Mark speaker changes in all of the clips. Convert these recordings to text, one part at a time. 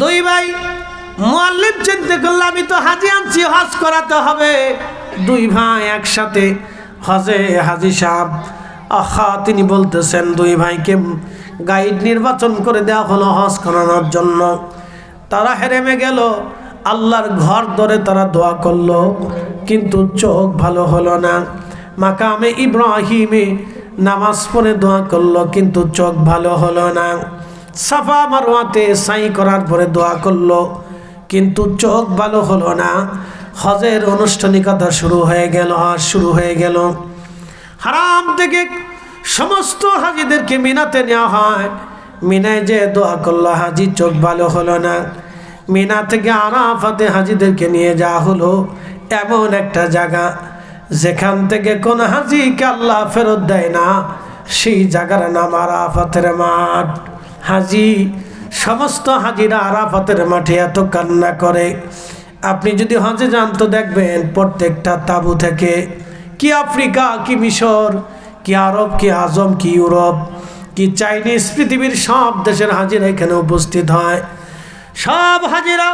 Speaker 1: দুই ভাই মোয়াল্লিম চিন্তা করলে, আমি তো হাজি আনছি, হজ করাতে হবে। দুই ভাই একসাথে হজে হাজি সাহেব, আহা, তিনি বলতেছেন, দুই ভাইকে গাইড নির্বাচন করে দেওয়া হলো হজ করানোর জন্য। তারা হেরেমে গেল, আল্লাহর ঘর ধরে তারা দোয়া করল, কিন্তু চোখ ভালো হলো না। মাকামে ইব্রাহিমে নামাজ পড়ে দোয়া করল, কিন্তু চোখ ভালো হলো না। সাফা মারোয়াতে সাই করার পরে দোয়া করল, কিন্তু চোখ ভালো হলো না। হজের আনুষ্ঠানিকতা শুরু হয়ে গেল, আর শুরু হয়ে গেল। হারাম থেকে সমস্ত হাজিদেরকে মিনাতে নেওয়া হয়। মিনায় যে দোয়া করল, হাজি চোখ ভালো হলো না। মিনা থেকে আরাফাতে হাজিদেরকে নিয়ে যাওয়া হলো, এমন একটা জায়গা। যেখান থেকে কোন হাজিকে আল্লাহ ফেরত দেয় না, সেই জায়গার নাম আরাফাতের মাঠ। হাজি, সমস্ত হাজিরা আরাফাতের মাঠে এত কান্না করে। আপনি যদি হজে যান তো দেখবেন প্রত্যেকটা তাবু থেকে, কি আফ্রিকা, কি মিশর, কি আরব, কি আজম, কি ইউরোপ, কি চাইনিজ, পৃথিবীর সব দেশের হাজিরা এখানে উপস্থিত হয়। সব হাজিরা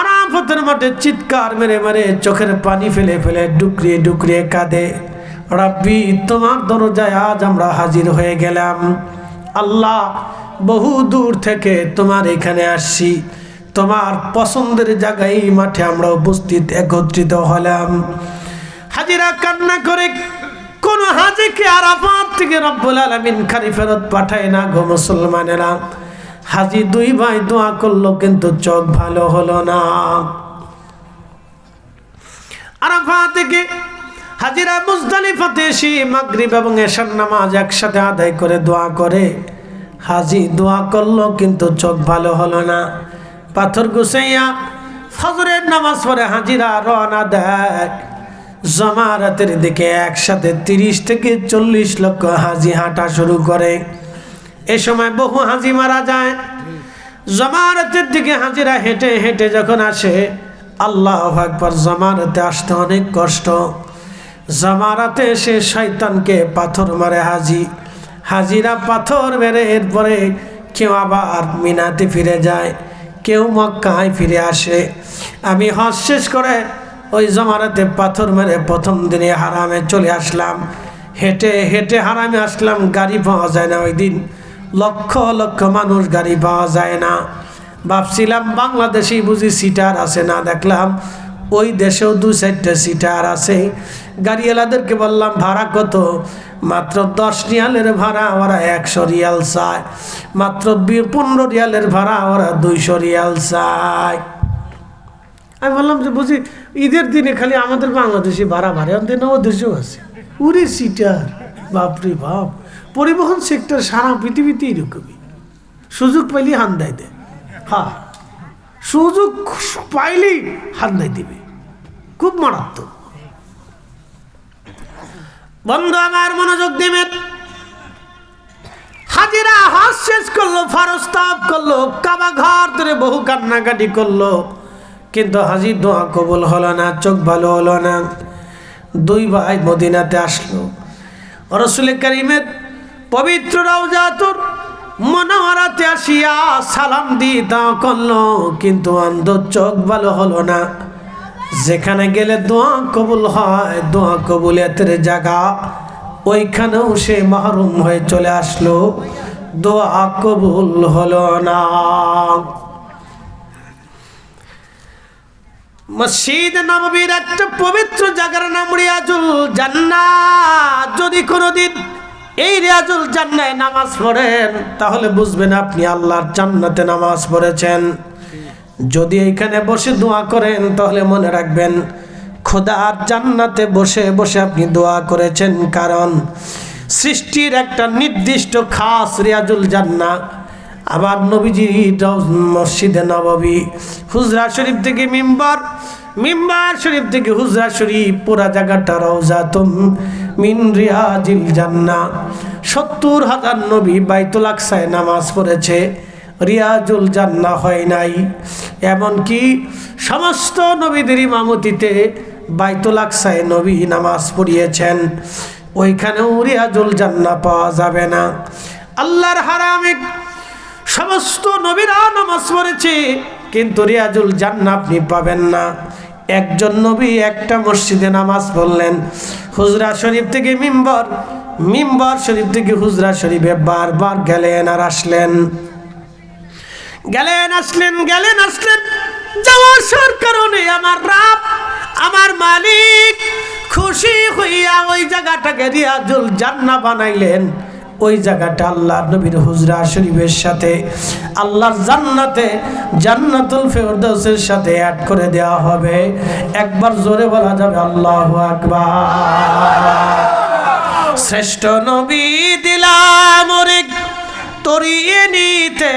Speaker 1: আরাফতের মাঠে চিৎকার মেরে মেরে চোখের পানি ফেলে ফেলে ডুকরিয়ে ডুকরিয়ে কাঁদে। রাব্বি, তোমার দরজায় আজ আমরা হাজির হয়ে গেলাম। আল্লাহ, বহু দূর থেকে তোমার এখানে আসছি। তোমার পছন্দের জায়গায় এই মাঠে আমরা উপস্থিত, একত্রিত হলাম। হাজিরা কান্না করে, কোন হাজিকে আর আরাফাত থেকে রব্বুল আলমিন খালি ফেরত পাঠায় না গো মুসলমানেরা। হাজি দুই ভাই দোয়া করল, কিন্তু চোখ ভালো হলো না। আরাফা থেকে হাজিরা মুজদালিফাতে এসে মাগরিব এবং এশার নামাজ একসাথে আদায় করে দোয়া করে। হাজি দোয়া করল, কিন্তু চোখ ভালো হলো না। পাথর গুছাইয়া ফজরের নামাজ পড়ে হাজিরা রওনা দেয়। জমারাতের দিকে একসাথে তিরিশ থেকে চল্লিশ লক্ষ হাজি হাঁটা শুরু করে। এ সময় বহু হাজি মারা যায়। জমারতের দিকে হাজিরা হেঁটে হেঁটে যখন আসে, আল্লাহ একবার জমারতে আসতে অনেক কষ্ট। জমারাতে এসে শয়তানকে পাথর মারে হাজি। হাজিরা পাথর মেরে এরপরে কেউ আবার মিনাতে ফিরে যায়, কেউ মক্কায় ফিরে আসে। আমি হজ শেষ করে ওই জমারাতে পাথর মেরে প্রথম দিনে হারামে চলে আসলাম। হেঁটে হেঁটে হারামে আসলাম, গাড়ি পাওয়া যায় না ওই দিন। লক্ষ লক্ষ মানুষ গাড়ি পাওয়া যায় না। ভাবছিলাম বাংলাদেশেই বুঝি সিটার আছে না? দেখলাম, ওই দেশেও দু চারটে সিটার আছে। গাড়িওয়ালাদেরকে বললাম, ভাড়া কত? মাত্র দশ রিয়ালের ভাড়া, ওরা একশো রিয়াল চায়। মাত্র পনেরো রিয়ালের ভাড়া, ওরা দুইশো রিয়াল চায়। আমি বললাম যে, বুঝি ঈদের দিনে খালি আমাদের বাংলাদেশে ভাড়া ভাড়া আমাদের ও আছে। উরে সিটার, বাপরে বাপ। পরিবহন সেক্টর সারা পৃথিবীতে এরকমই সুযোগ পাইলেই হান্দাই দেয়। হ্যাঁ সুযোগ পাইলেই হান্দাই দিবে। খুব মারাত্মক। বন্ধু, আমার মনোযোগ দিবেন। হাজিরা হাস শেষ করল ফারস্তাব করল, কাবা ঘর ধরে বহু কান্নাকাটি করল। কিন্তু হাজির দোয়া কবল হলো না, চোখ ভালো হলো না। দুই ভাই মদিনাতে আসলো। রসুল করিমের পবিত্র রওজাতুর মনোহরাতে আসিয়া সালাম দিয়ে তা করল, কিন্তু অন্ধ চোখ ভালো হলো না। যেখানে গেলে দোয়া কবুল হয়, দোয়া কবুলের জায়গা, ওইখানেও সে মাহরুম হয়ে চলে আসলো। দোয়া কবুল হলো না। মসজিদ নববীর একটা পবিত্র জায়গার নাম রিয়াজুল জান্না যদি কোনোদিন এই রিয়াজুল জান্নায় নামাজ পড়েন, তাহলে বুঝবেন আপনি আল্লাহর জান্নাতে নামাজ পড়েছেন। যদি এইখানে বসে দোয়া করেন, তাহলে মনে রাখবেন, খোদার জান্নাতে বসে বসে আপনি দোয়া করেছেন। কারণ সৃষ্টির একটা নির্দিষ্ট খাস রিয়াজুল জান্না, আবার নবীজি মসজিদে নববী, হুজরা শরীফ থেকে মিম্বার মিম্বার শরীফ থেকে হুজরা শরীফ, পুরা জায়গাটা রওজাতুম। মিন রিয়াজিল জান্না সত্তর হাজার নবী বাইতুল আকসায় নামাজ পড়েছে। রিয়াজুল জান্না হয় নাই। এমনকি সমস্ত নবীদের ইমামতিতে বাইতুল আকসায় নবী নামাজ পড়িয়েছেন। ওইখানেও রিয়াজুল জান্না পাওয়া যাবে না। আল্লাহর হারামে সমস্ত নবীরা নামাজ পড়েছে, কিন্তু রিয়াজুল জান্না আপনি পাবেন না। একজন নবী একটা মসজিদে নামাজ পড়লেন। হুজরা শরীফ থেকে মিম্বর মিম্বর শরীফ থেকে হুজরা শরীফে বারবার গেলেন আর আসলেন। গেলেন আসলেন গেলেন, আসলেন। যাওয়ার কারণে আমার রাব, আমার মালিক খুশি হইয়া ওই জায়গাটাকে রিয়াজুল জান্না বানাইলেন। ওই জায়গাটা আল্লাহর নবীর হুজরা শরীফের সাথে, আল্লাহর জান্নাতে জান্নাতুল ফেরদৌসের সাথে অ্যাড করে দেওয়া হবে। একবার জোরে বলা যাবে, আল্লাহ আকবার। শ্রেষ্ঠ নবী দিলাম তরিয়ে নিতে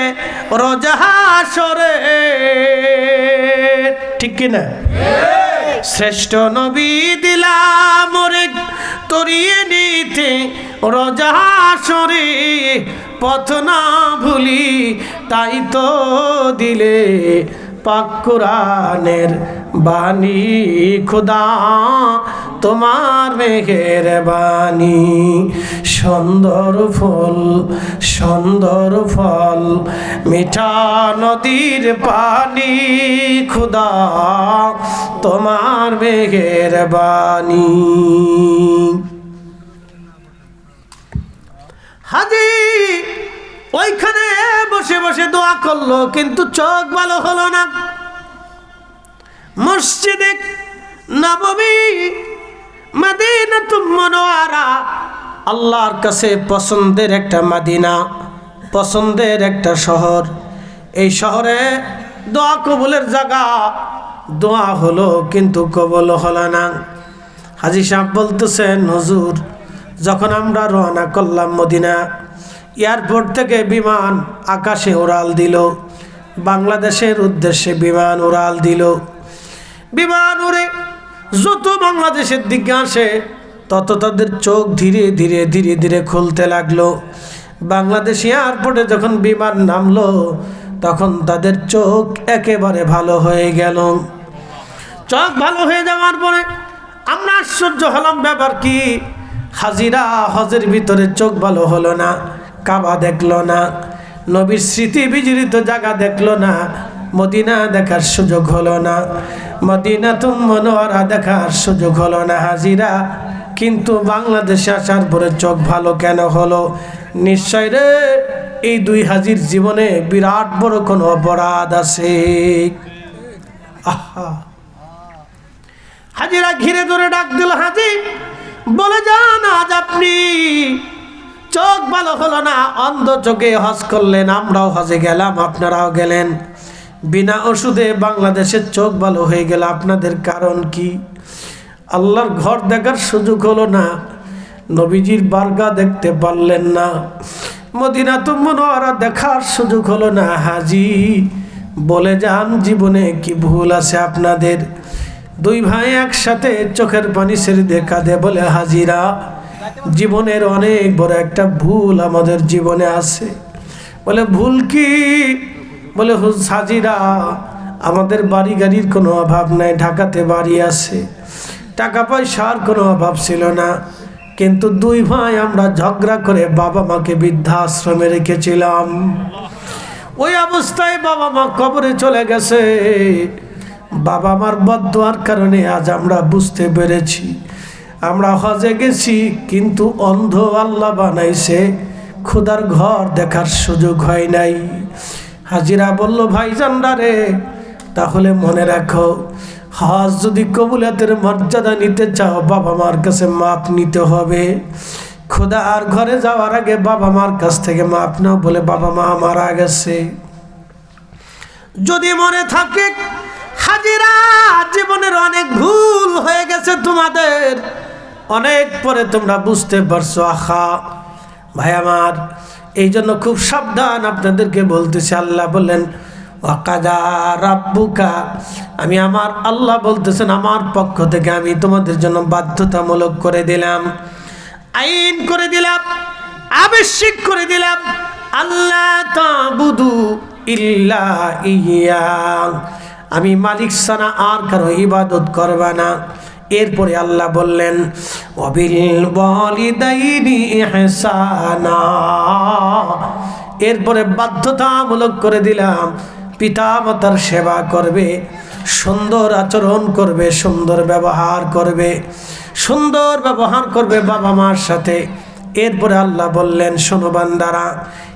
Speaker 1: রোজাহাসরে ঠিক কিনা শ্রেষ্ঠ নবী দিলাম তরিয়ে নিতে রোজাহাসরে পথ না ভুলি, তাই তো দিলে পাক কোরআনের বাণী। খুদা তোমার মেঘের বাণী। সুন্দর ফুল, সুন্দর ফল, মিঠা নদীর পানি। খুদা তোমার মেঘের বাণী। হাজি ওইখানে বসে বসে দোয়া করল, কিন্তু চোখ ভালো হলো না। মসজিদে নবমী মাদিনা মনোয়ারা আল্লাহর কাছে পছন্দের একটা মাদিনা, পছন্দের একটা শহর। এই শহরে দোয়া কবুলের জায়গা, দোয়া হলো কিন্তু কবল হলো না। হাজি সাহেব বলতেছেন, হুজুর যখন আমরা রওনা করলাম মদিনা, এয়ারপোর্ট থেকে বিমান আকাশে উড়াল দিল। বাংলাদেশের উদ্দেশ্যে বিমান উড়াল দিল। বিমান উড়ে যত বাংলাদেশের দিকে আসে, তত তাদের চোখ ধীরে ধীরে ধীরে ধীরে খুলতে লাগল। বাংলাদেশ এয়ারপোর্টে যখন বিমান নামলো, তখন তাদের চোখ একেবারে ভালো হয়ে গেল। চোখ ভালো হয়ে যাওয়ার পরে আমরা আশ্চর্য হলাম ব্যাপার কি হাজিরা হজের ভিতরে চোখ ভালো হলো না, কাবা দেখল না, নবীর স্মৃতি বিজড়িত জায়গা দেখল না, মদিনা দেখার সুযোগ হলো না মদিনা তুম মনোয়ারা দেখার সুযোগ হলো না, হাজিরা। কিন্তু বাংলাদেশে আসার পরে চোখ ভালো কেন হলো? নিশ্চয় রে, এই দুই হাজির জীবনে বিরাট বড় কোনো অপরাধ আছে। আহা। হাজিরা ঘিরে ধরে ডাক দিল হাজি বলে যান আজ আপনি। চোখ ভালো হলো না, অন্ধ চোখে হজ করলেন, আমরাও হজে গেলাম, আপনারাও গেলেন। বিনা ওষুধে বাংলাদেশের চোখ ভালো হয়ে গেল, আপনাদের কারণ কি? আল্লাহর ঘর দেখার সুযোগ হলো না, নবীজির বার্গা দেখতে পারলেন না। মদিনা তো মনোয়ারা দেখার সুযোগ হলো না, হাজি। বলে যান, জীবনে কি ভুল আছে আপনাদের? দুই ভাই একসাথে চোখের পানি ছেড়ে দেখা দে বলে, হাজিরা, জীবনের অনেক বড় একটা ভুল আমাদের জীবনে আছে। বলে, ভুল কি? বলে হাজিরা, আমাদের বাড়ি গাড়ির কোনো অভাব নাই, ঢাকাতে বাড়ি আছে। টাকা পয়সার কোনো অভাব ছিল না, কিন্তু দুই ভাই আমরা ঝগড়া করে বাবা মাকে বৃদ্ধাশ্রমে রেখেছিলাম। ওই অবস্থায় বাবা মা কবরে চলে গেছে। বাবা মার বদোয়ার কারণে আজ আমরা বুঝতে পেরেছি। আমরা হজে গেছি, কিন্তু অন্ধ আল্লাহ বানাইছে। খুদার ঘর দেখার সুযোগ হয় নাই। হাজিরা বলল ভাই রে, তাহলে মনে রাখো, হজ যদি কবুলাতের মর্যাদা নিতে চাও, বাবা মার কাছে মাপ নিতে হবে। খোদা আর ঘরে যাওয়ার আগে বাবা মার কাছ থেকে মাপ নাও বলে, বাবা মা মারা গেছে। যদি মনে থাকে হাজিরা, জীবনের অনেক ভুল হয়ে গেছে তোমাদের। অনেক পরে তোমরা বুঝতে পারছ আখা ভাই আমার, এই জন্য খুব সাবধান আপনাদেরকে বলতেছি, আল্লাহ বললেন, ওয়াকাদা রাব্বুকা। আমি আমার, আল্লাহ বলতেছেন, আমার পক্ষ থেকে আমি তোমাদের জন্য বাধ্যতামূলক করে দিলাম। আইন করে দিলাম আবশ্যিক করে দিলাম আল্লাহ তাবুদু ইল্লা ইয়া। আমি মালিক সানা আর কারও ইবাদত করবা না। এরপরে আল্লাহ বললেন অবিল বলিদাইনি এরপরে বাধ্যতামূলক করে দিলাম, পিতা মাতার সেবা করবে, সুন্দর আচরণ করবে, সুন্দর ব্যবহার করবে, সুন্দর ব্যবহার করবে বাবা মার সাথে। এরপরে আল্লাহ বললেন, শোনো বান্দারা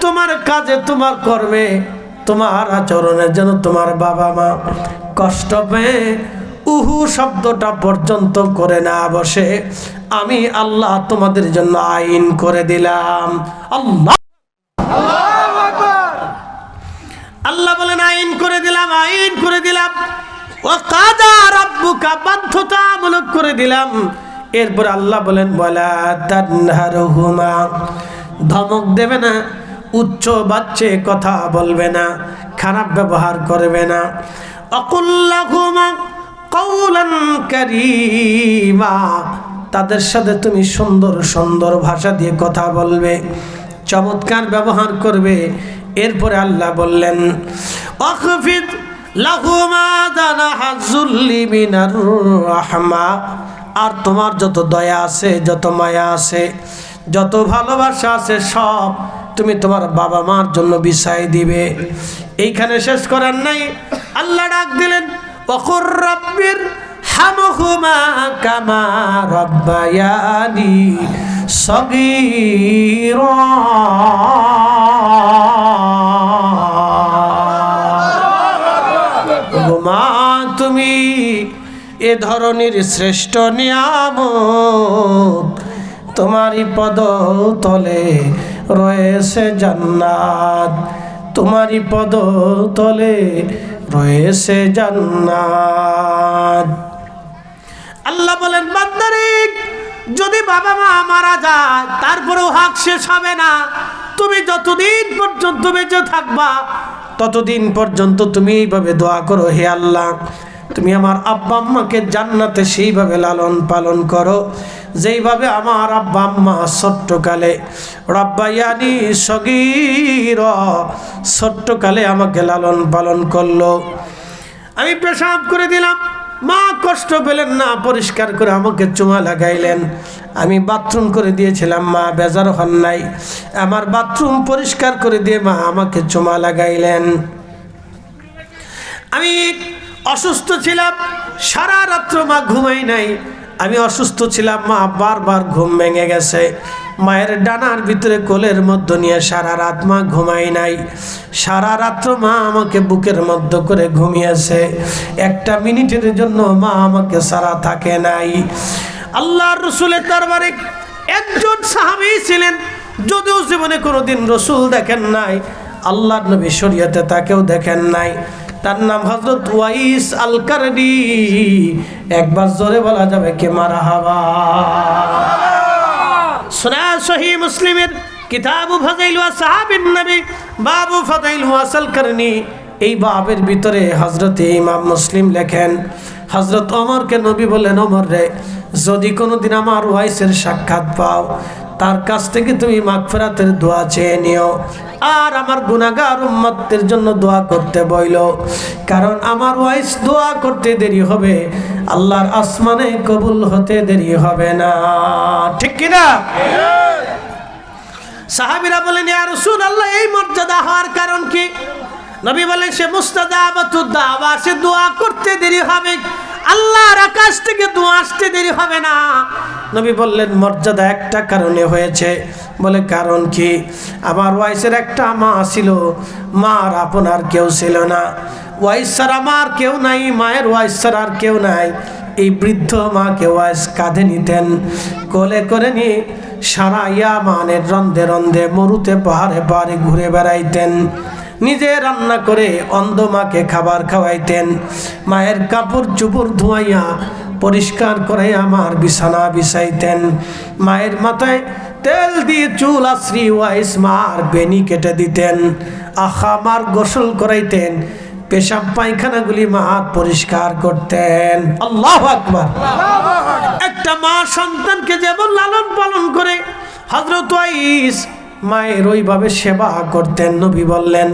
Speaker 1: তোমার কাজে, তোমার কর্মে, তোমার আচরণে যেন তোমার বাবা মা কষ্ট পেয়ে উহু শব্দটা পর্যন্ত করে না বসে। আমি আল্লাহ তোমাদের জন্য আইন করে দিলাম। আল্লাহ! আল্লাহ বলেন, আইন করে দিলাম, আইন করে দিলাম। ও কাদা রাব্বুকা, বাধ্যতামূলক করে দিলাম। এরপর আল্লাহ বলেন বলা তানহারহুমা। ধমক দেবে না। উচ্চ বাচ্চে কথা বলবে না, খারাপ ব্যবহার করবে না। অকুল্লাহুমা কৌলান কারীমা, তাদের সাথে তুমি সুন্দর সুন্দর ভাষা দিয়ে কথা বলবে, চমৎকার ব্যবহার করবে। এরপরে আল্লাহ বললেন, অখফিদ আর তোমার যত দয়া আছে, যত মায়া আছে, যত ভালোবাসা আছে, সব তুমি তোমার বাবা মার জন্য বিছাই দিবে। এইখানে শেষ করার নাই। আল্লাহ ডাক দিলেন, অকুর রব্বির হামহুমা কামা রব্বায়ানি সগীরা। গোমা তুমি এ ধরনের শ্রেষ্ঠ নিয়ামত তোমারই পদ তলে রয়েছে জান্নাত। তোমারই পদ তলে রয়েছে জান্নাত। আল্লাহ বলেন বান্দারিক যদি বাবা মা মারা যায়, তারপরেও হক শেষ হবে না। তুমি যতদিন পর্যন্ত বেঁচে থাকবা, ততদিন পর্যন্ত তুমি এইভাবে দোয়া করো, হে আল্লাহ, তুমি আমার আব্বা আম্মাকে জান্নাতে সেইভাবে লালন পালন করো। যেইভাবে আমার আব্বা আম্মা ছোট্টকালে রব্বাইয়ানি সগির, ছোট্টকালে আমাকে লালন পালন করল। আমি পেশাব করে দিলাম। মা কষ্ট পেলেন না, পরিষ্কার করে আমাকে চুমা লাগাইলেন। আমি বাথরুম করে দিয়েছিলাম, মা বেজার হন নাই। আমার বাথরুম পরিষ্কার করে দিয়ে মা আমাকে চুমা লাগাইলেন। আমি অসুস্থ ছিলাম, সারা রাত্র মা ঘুমাই নাই। আমি অসুস্থ ছিলাম, মা বারবার ঘুম ভেঙে গেছে। মায়ের ডানার ভিতরে কোলের মধ্যে নিয়ে সারা রাত মা ঘুমাই নাই। সারা রাত্র মা আমাকে বুকের মধ্য করে ঘুমিয়েছে। একটা মিনিটের জন্য মা আমাকে সারা থাকে নাই। আল্লাহর রসুলের দরবারে একজন সাহাবি ছিলেন, যদিও জীবনে কোনোদিন রসুল দেখেন নাই, আল্লাহর নবী শরীয়তে তাকেও দেখেন নাই। তার নাম হজরত ওয়াইস আল কারনি একবার জোরে বলা যাবে কে মারা হাবা? সোনা সহি মুসলিমের কিতাবু ফাজাইল ওয়া সাহাবিন নবী, বাবু ফাজাইল ওয়াসাল করনি এই বাবের ভিতরে হজরত ইমাম মুসলিম লেখেন হজরত ওমরকে নবী বললেন, ওমর রে, যদি কোনোদিন আমার ওয়াইসের সাক্ষাৎ পাও তার কাছ থেকে তুমি মাগফিরাতের দোয়া চেয়ে নিও। আর আমার গুনাহগার উম্মতের জন্য দোয়া করতে বইল। কারণ আমার ওয়াইস দোয়া করতে দেরি হবে, আল্লাহর আসমানে কবুল হতে দেরি হবে না। ঠিক কিনা সাহাবিরা বলেন, ইয়া রাসূল আল্লাহ এই মর্যাদা হওয়ার কারণ কি? নবী বলেন, সে মুস্তাজাবাতুদ দাওয়া, সে দোয়া করতে দেরি হবে। আল্লাহর আকাশ থেকে দোয়া আসতে দেরি হবে না। নবী বললেন, মর্যাদা একটা কারণে হয়েছে। বলে, কারণ কি? আমার ওয়াইসের একটা মা ছিল। মার আপনার কেউ ছিল না। ওয়াইসার আমার কেউ নাই, মায়ের ওয়াইসার আর কেউ নাই। এই বৃদ্ধ মাকে ওয়াইস কাঁধে নিতেন, কোলে করে নিয়ে সারা ইয়ামানের রন্ধে রন্ধে মরুতে পাহাড়ে পাহাড়ে ঘুরে বেড়াইতেন। নিজে রান্না করে অন্ধ মাকে খাবার খাওয়াইতেন। মায়ের কাপড় চুপড় ধোয়াইয়া পরিষ্কার করে আমার বিছানা বিছাইতেন। মায়ের মাথায় তেল দিয়ে চুল আশ্রি ওয়াইস মার বেনি কেটে দিতেন। আখা মার গোসল করাইতেন। পেশাব পায়খানাগুলি মা পরিষ্কার করতেন। আল্লাহ আকবার। একটা মা সন্তানকে যেমন লালন পালন করে হজরত ওয়াইস মায়ের ওইভাবে সেবা করতেন, নবী বললেন,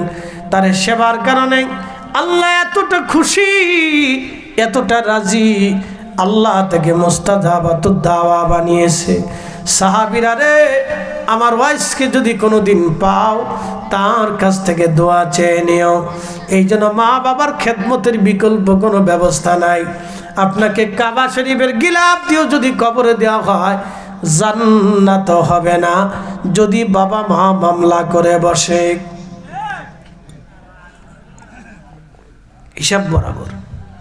Speaker 1: তার সেবার কারণে আল্লাহ এতটা খুশি, এতটা রাজি, আল্লাহ থেকে মোস্তাদাবাত দাওয়া বানিয়েছে। সাহাবিরা রে, আমার ওয়াইসকে যদি কোনো দিন পাও, তার কাছ থেকে দোয়া চেয়ে নিও। এই জন্য মা বাবার খেদমতের বিকল্প কোনো ব্যবস্থা নাই। আপনাকে কাবা শরীফের গিলাপ দিয়েও যদি কবরে দেওয়া হয় জান্নাত হবে না, যদি বাবা মা মামলা করে বসে। হিসাব বরাবর।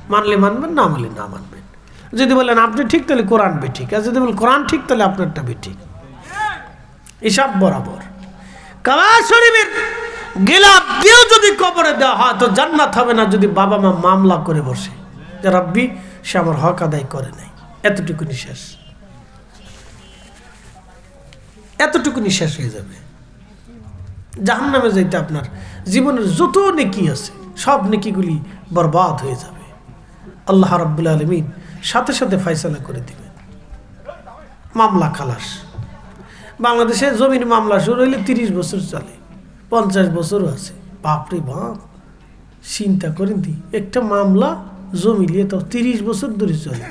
Speaker 1: মানলে মানবেন, না মানলে না মানবেন। যদি বলেন আপনি ঠিক, তাহলে কোরআন বে ঠিক, আর যদি বলেন কোরআন ঠিক, তাহলে আপনারটা বে ঠিক। হিসাব বরাবর। কাবা শরীফের গিলাপ দিয়েও যদি কবরে দেওয়া হয়, তো জান্নাত হবে না, যদি বাবা মা মামলা করে বসে। যে রাব্বি, সে আমার হক আদায় করে নাই। এতটুকুনি শেষ। এতটুকুনি শেষ হয়ে যাবে। জাহান নামে যাইতে আপনার জীবনের যত নেকি আছে, সব নেকিগুলি বরবাদ হয়ে যাবে। আল্লাহ রাব্বুল আলমিন সাথে সাথে ফয়সালা করে দিবেন। মামলা খালাস। বাংলাদেশে জমির মামলা শুরু হইলে তিরিশ বছর চলে, পঞ্চাশ বছরও আছে। বাপরে বাপ! চিন্তা করেন দি, একটা মামলা জমি নিয়ে তো তিরিশ বছর ধরে চলে।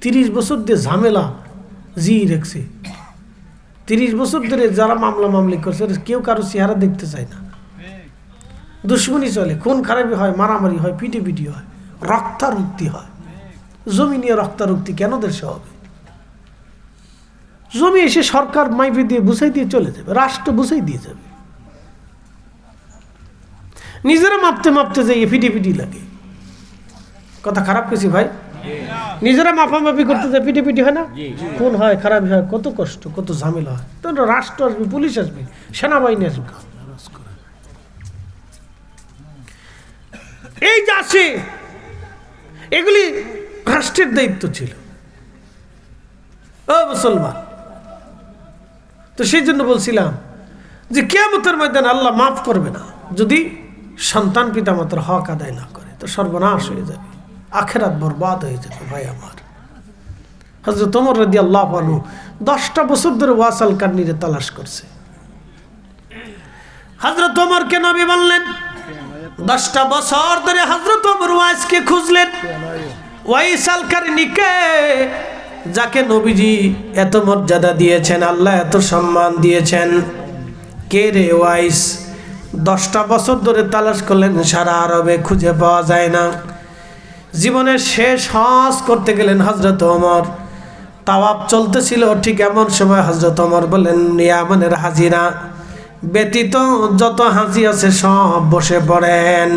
Speaker 1: তিরিশ বছর দিয়ে ঝামেলা জি রেখছে। তিরিশ বছর ধরে যারা মামলা মামলি করছে কেউ কারও চেহারা দেখতে চায় না। দুশ্মনী চলে, খুন খারাপি হয়, মারামারি হয়, পিটি পিটি হয়, রক্তারুক্তি হয়। জমি নিয়ে রক্তারুক্তি কেন দেশে হবে? জমি এসে সরকার মাইপে দিয়ে বুঝাই দিয়ে চলে যাবে, রাষ্ট্র বুঝাই দিয়ে যাবে। নিজেরা মাপতে মাপতে যাই পিটি লাগে। কথা খারাপ কিছু ভাই? নিজেরা মাপামাপি করতে যায় পিটি পিটি হয় না? কোন হয় খারাপ হয় কত কষ্ট কত ঝামেলা হয়। তখন রাষ্ট্র আসবে পুলিশ আসবে সেনাবাহিনী আসবে। এই যে আসে এগুলি রাষ্ট্রের দায়িত্ব ছিল। ও মুসলমান। তো সেই জন্য বলছিলাম যে কেয়ামতের ময়দান আল্লাহ মাফ করবে না যদি সন্তান পিতা মাত্র হক আদায় না করে তো সর্বনাশ হয়ে যাবে। আখেরাত বরবাদ হয়ে যাবে ভাই আমার। হজরত তোমর রাদি আল্লাহ আনু দশটা বছর ধরে ওয়াসাল কান্নিরে তালাশ করছে। হজরত তোমরকে নবী বললেন, দশটা বছর ধরে হজরত ওমর ওয়াইসকে খুঁজলেন, ওয়াইসাল কারনিকে যাকে নবীজি এত মর্যাদা দিয়েছেন, আল্লাহ এত সম্মান দিয়েছেন। কে রে ওয়াইস? দশটা বছর ধরে তালাশ করলেন, সারা আরবে খুঁজে পাওয়া যায় না। জীবনের শেষ হজ করতে গেলেন হজরত ওমর। তাওয়াব চলতেছিল ঠিক এমন সময় হজরত ওমর বললেন ইয়ামানের হাজিরা। ব্যতীত যত হাজি আছে সব বসে পড়েন।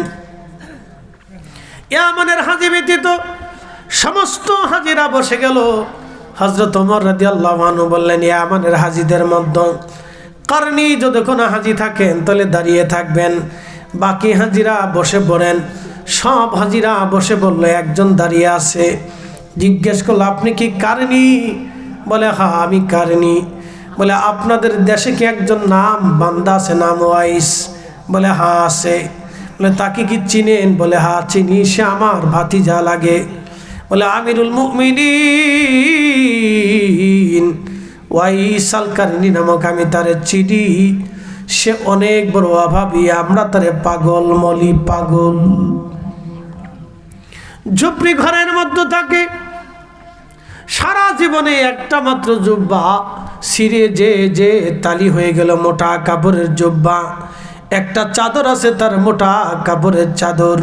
Speaker 1: ইয়ামানের হাজি ব্যতীত সমস্ত হাজিরা বসে গেল। হজরত ওমর রাজি আল্লাহ বললেন ইয়ামানের হাজিদের মধ্যে কারণই যদি কোনো হাজি থাকেন, তাহলে দাঁড়িয়ে থাকবেন। বাকি হাজিরা বসে পড়েন। সব হাজিরা বসে বলল, একজন দাঁড়িয়ে আছে। জিজ্ঞেস করল, আপনি কি কারণী বলে, হা, আমি কারণী বলে, আপনাদের দেশে কি একজন নাম বান্দা আছে, নাম ওয়াইস? বলে, হা, আছে। বলে, তাকে কি চিনেন? বলে, হা, চিনি, সে আমার ভাতিজা লাগে। বলে, আমিরুল মুমিনিন। ওয়াইস আল কারিনী নামক আমি তারে চিনি। সে অনেক বড় অভাবী, আমরা তারে পাগল, মলি পাগল। ঝুপড়ি ঘরের মধ্যে থাকে। সারা জীবনে একটা মাত্র জুব্বা। সিরে যে যে তালি হয়ে গেল মোটা কাপড়ের জুব্বা। একটা চাদর আছে তার মোটা কাপড়ের চাদর।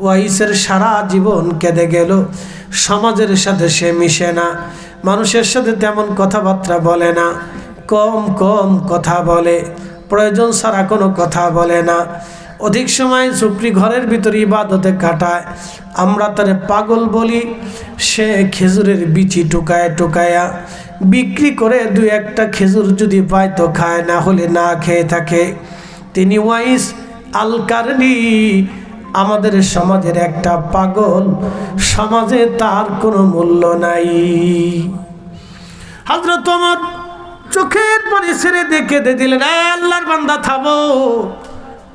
Speaker 1: ওয়াইসের সারা জীবন কেঁদে গেল। সমাজের সাথে সে মিশে না। মানুষের সাথে তেমন কথাবার্তা বলে না। কম কম কথা বলে। প্রয়োজন ছাড়া কোনো কথা বলে না। অধিক সময় সুপ্রি ঘরের ভিতরে ইবাদতে কাটায়। আমরা তারে পাগল বলি, সে খেজুরের বিচি টুকায় টুকায়া। বিক্রি করে দু একটা খেজুর যদি পায় তো খায়, না হলে না খেয়ে থাকে। তিনি ওয়াইস আলকারনি আমাদের সমাজের একটা পাগল। সমাজে তার কোনো মূল্য নাই। হজরত আমার চোখের পরে ছেড়ে দেখে দিলেন, "এ আল্লাহর বান্দা থামো।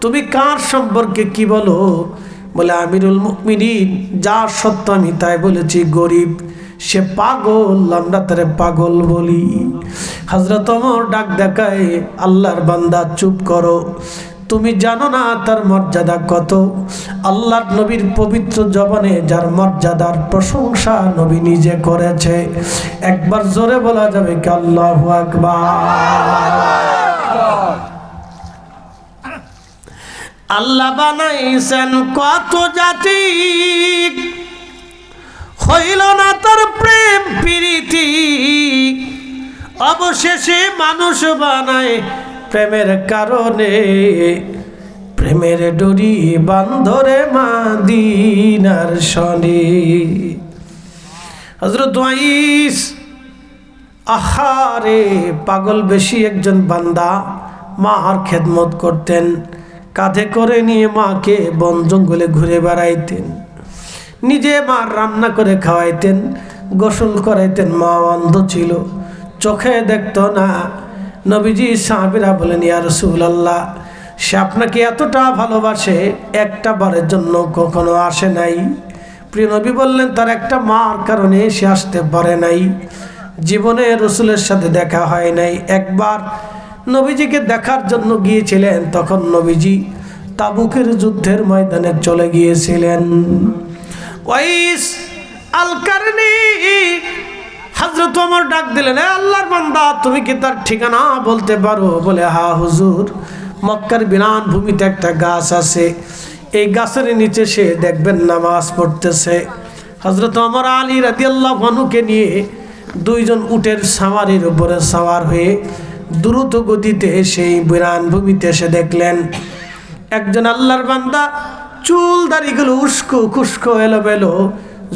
Speaker 1: তুমি কার সম্পর্কে কি বলো? বলে, আমিরুল মুমিনিন যা সত্য আমি তাই বলেছি, গরিব, সে পাগল, আমরা তারে পাগল বলি। হজরত অমর ডাক দেখায়, আল্লাহর বান্দা, চুপ করো। তুমি জানো না তার মর্যাদা কত? আল্লাহর নবীর পবিত্র জবানে যার মর্যাদার প্রশংসা নবী নিজে করেছে। একবার জোরে বলা যাবে কি আল্লাহ আল্লাহ বানাইছেন কত জাতি। হইল না তার প্রেম প্রীতি। অবশেষে মানুষ বানায় প্রেমের কারণে। প্রেমের ডরি বান্ধরে মাদিনার শনি হজরত ওয়াইস, আহারে পাগল বেশি একজন বান্দা, মার খেদমত করতেন। কাঁধে করে নিয়ে মাকে বন জঙ্গলে ঘুরে বেড়াইতেন। নিজে মার রান্না করে খাওয়াইতেন, গোসল করাইতেন, মা অন্ধ ছিল। চোখে দেখত না। নবীজি সাহাবিরা বলেন, ইয়া রসুল্লাহ সে আপনাকে এতটা ভালোবাসে, একটা বারের জন্য কখনো আসে নাই। প্রিয় নবী বললেন, তার একটা মার কারণে সে আসতে পারে নাই। জীবনে রসুলের সাথে দেখা হয় নাই। একবার নবীজিকে দেখার জন্য গিয়েছিলেন, তখন নবীজি তাবুকের যুদ্ধের ময়দানে চলে গিয়েছিলেন। ওয়াইস আল কারনি হজরত আমার ডাক দিলেন আল্লাহর বান্দা, তুমি কি তার ঠিকানা বলতে পারো? বলে, হা, হুজুর, মক্কার বিরান ভূমিতে একটা গাছ আছে। এই গাছের নিচে সে দেখবেন নামাজ পড়তেছে। হজরত আমার আলী রাদিয়াল্লাহ ভানুকে নিয়ে দুইজন উটের সাওয়ারির উপরে সাওয়ার হয়ে দ্রুত গতিতে সেই বিরান ভূমিতে এসে দেখলেন, একজন আল্লাহর বান্দা চুল দাড়িগুলো উস্কো খুস্কো এলোমেলো,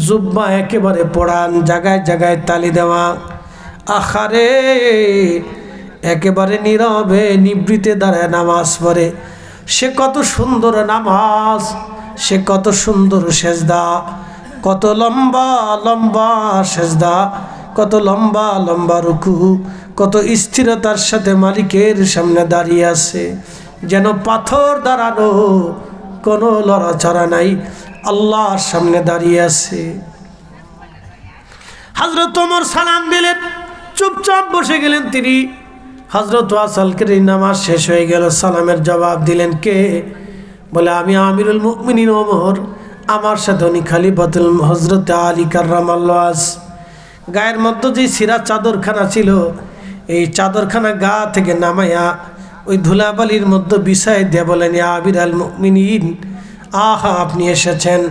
Speaker 1: জুব্বা একেবারে পড়ান, জায়গায় জায়গায় তালি দেওয়া। আখারে একেবারে নীরবে নিবৃতে দাঁড়ায় নামাজ পড়ে। সে কত সুন্দর নামাজ, সে কত সুন্দর সেজদা। কত লম্বা লম্বা সেজদা, কত লম্বা লম্বা রুকু কত স্থিরতার সাথে মালিকের সামনে দাঁড়িয়ে আছে। যেন পাথর দাঁড়ানো কোনো লড়াচড়া নাই, আল্লাহর সামনে দাঁড়িয়ে আছে। হজরত ওমর সালাম দিলেন চুপচাপ বসে গেলেন তিনি। হজরত ওয়াসালকের নামাজ শেষ হয়ে গেল, সালামের জবাব দিলেন কে? বলে, আমি আমিরুল মুকমিনিন ওমর, আমার সাথে উনি খালিফাতুল হজরত আলী কার্রাম গায়ের মধ্যে যে সিরা চাদরখানা ছিল এই চাদরখানা গা থেকে নামাইয়া ওই ধুলাবালির মধ্যে বিষয় দিয়ে বলেন আবির আল মুমিনিন, আহা, আপনি এসেছেন।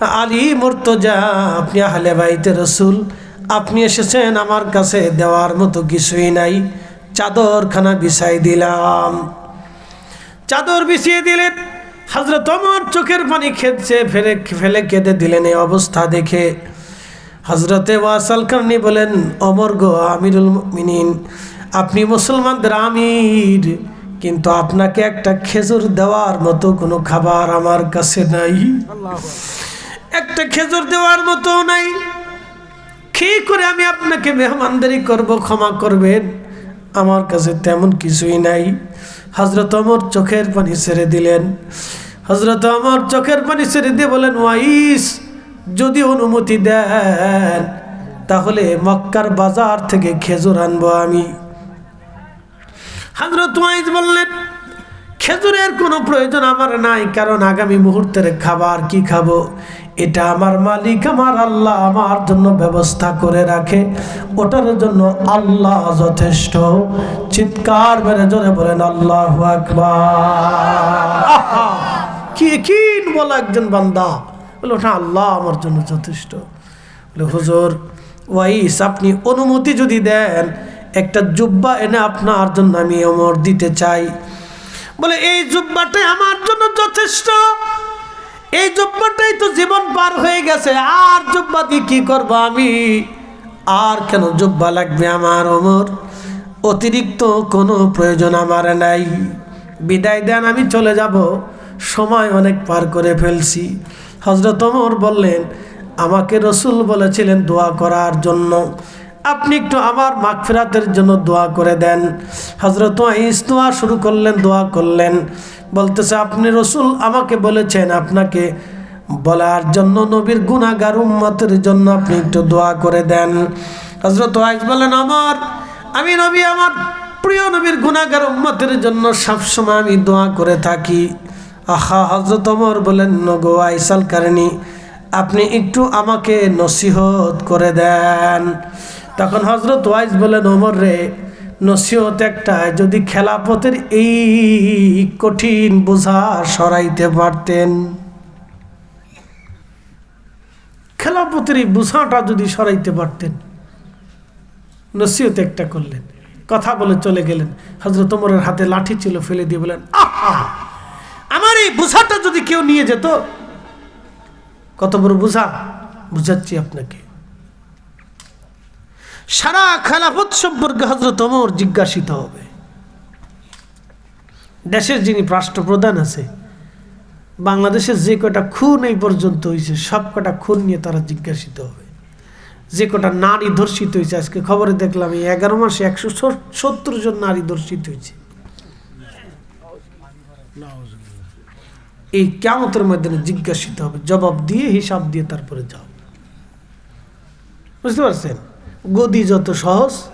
Speaker 1: আলী মর্তজা, আপনি আহলে বাইতে রসুল। আপনি এসেছেন আমার কাছে দেওয়ার মতো কিছুই নাই। চাদরখানা বিছাই দিলাম। চাদর বিছিয়ে দিলেন। হজরত আমার চোখের পানি খেলছে ফেলে ফেলে কেঁদে দিলেন। এই অবস্থা দেখে হজরতে ওয়াসাল কারণি বলেন, অমর গো আমিরুল মিনিন আপনি মুসলমানদের আমির, কিন্তু আপনাকে একটা খেজুর দেওয়ার মতো কোনো খাবার আমার কাছে নাই। একটা খেজুর দেওয়ার মতো নাই। কি করে আমি আপনাকে মেহমানদারি করব, ক্ষমা করবেন? আমার কাছে তেমন কিছুই নাই। হজরত অমর চোখের পানি ছেড়ে দিলেন। হজরত অমর চোখের পানি ছেড়ে দিয়ে বলেন, ওয়াইস যদি অনুমতি দেন তাহলে মক্কার বাজার থেকে খেজুর আনব আমি। হজরত বললেন খেজুরের কোনো প্রয়োজন আমার নাই কারণ আগামী মুহূর্তের খাবার কি খাব? এটা আমার মালিক আমার আল্লাহ আমার জন্য ব্যবস্থা করে রাখে। ওটার জন্য আল্লাহ যথেষ্ট। চিৎকার মেরে জোরে বলেন আল্লাহ কি কি বলো একজন বান্দা? বলে ওটা আল্লাহ আমার জন্য যথেষ্ট। বলে, হুজুর, ওয়াইস, আপনি অনুমতি যদি দেন, একটা জুব্বা এনে আপনার জন্য আমি অমর দিতে চাই। বলে, এই জুব্বাটাই আমার জন্য যথেষ্ট। এই জুব্বাটাই তো জীবন পার হয়ে গেছে। আর জুব্বা দিয়ে কি করব আমি? আর কেন জুব্বা লাগবে আমার অমর? অতিরিক্ত কোনো প্রয়োজন আমার নাই। বিদায় দেন, আমি চলে যাব। সময় অনেক পার করে ফেলছি। হজরত ওমর বললেন, আমাকে রসুল বলেছিলেন দোয়া করার জন্য। আপনি একটু আমার মাগফিরাতের জন্য দোয়া করে দেন। হজরত ইস দোয়া শুরু করলেন, দোয়া করলেন। বলতেছে, আপনি রসুল আমাকে বলেছেন আপনাকে বলার জন্য, নবীর গুণাগার উম্মতের জন্য আপনি একটু দোয়া করে দেন। হজরত আইস বলেন আমার আমি নবী, আমার প্রিয় নবীর গুণাগার উম্মতের জন্য সবসময় আমি দোয়া করে থাকি। আহা হজরত অমর বলেন, নগো, আইসাল কারণী, আপনি একটু আমাকে নসিহত করে দেন। তখন হজরত ওয়াইজ বলেন, ওমর রে, নসিহত একটা যদি খেলাপথের এই কঠিন বোঝা সরাইতে পারতেন। খেলাপথের এই বোঝাটা যদি সরাইতে পারতেন, নসিহত একটা করলেন। কথা বলে চলে গেলেন। হজরত ওমরের হাতে লাঠি ছিল, ফেলে দিয়ে বলেন, আহা! আমার এই বোঝাটা যদি কেউ নিয়ে যেত, কত বড় বোঝা? বুঝাচ্ছি আপনাকে। সারা খেলাফত সম্পর্কে হজরত ওমর জিজ্ঞাসিত হবে। দেশের যিনি রাষ্ট্রপ্রধান আছে, বাংলাদেশের যে কটা খুন এই পর্যন্ত হয়েছে সব কটা খুন নিয়ে তারা জিজ্ঞাসিত হবে। যে কটা নারী ধর্ষিত হয়েছে আজকে খবরে দেখলাম এই এগারো মাসে একশো সত্তর জন নারী ধর্ষিত হয়েছে এই কেমতের মাধ্যমে জিজ্ঞাসিত হবে, জবাব দিয়ে, হিসাব দিয়ে তারপরে যাও। বুঝতে পারছেন? গদি যত সহজ